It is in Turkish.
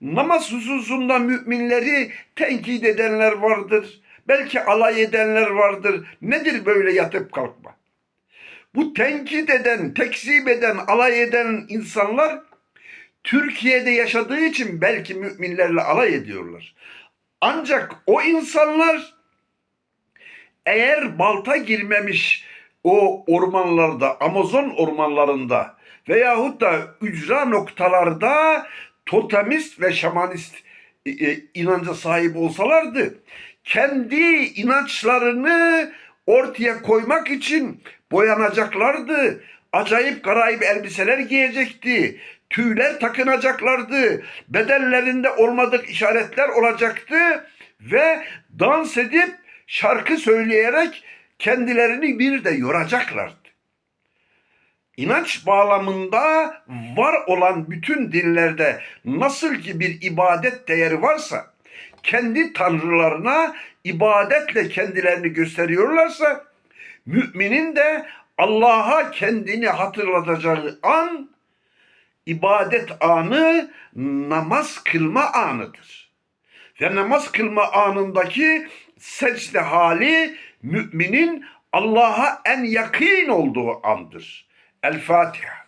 Namaz hususunda müminleri tenkit edenler vardır. Belki alay edenler vardır. Nedir böyle yatıp kalkma? Bu tenkit eden, tekzip eden, alay eden insanlar Türkiye'de yaşadığı için belki müminlerle alay ediyorlar. Ancak o insanlar eğer balta girmemiş o ormanlarda, Amazon ormanlarında veyahut da ücra noktalarda totemist ve şamanist e, e, inanca sahip olsalardı, kendi inançlarını ortaya koymak için boyanacaklardı. Acayip garayip elbiseler giyecekti. Tüyler takınacaklardı. Bedellerinde olmadık işaretler olacaktı. Ve dans edip şarkı söyleyerek kendilerini bir de yoracaklardı. İnanç bağlamında var olan bütün dinlerde nasıl ki bir ibadet değeri varsa, kendi tanrılarına ibadetle kendilerini gösteriyorlarsa, müminin de Allah'a kendini hatırlatacağı an, ibadet anı namaz kılma anıdır. Ve namaz kılma anındaki secde hali müminin Allah'a en yakın olduğu andır. الفاتحة.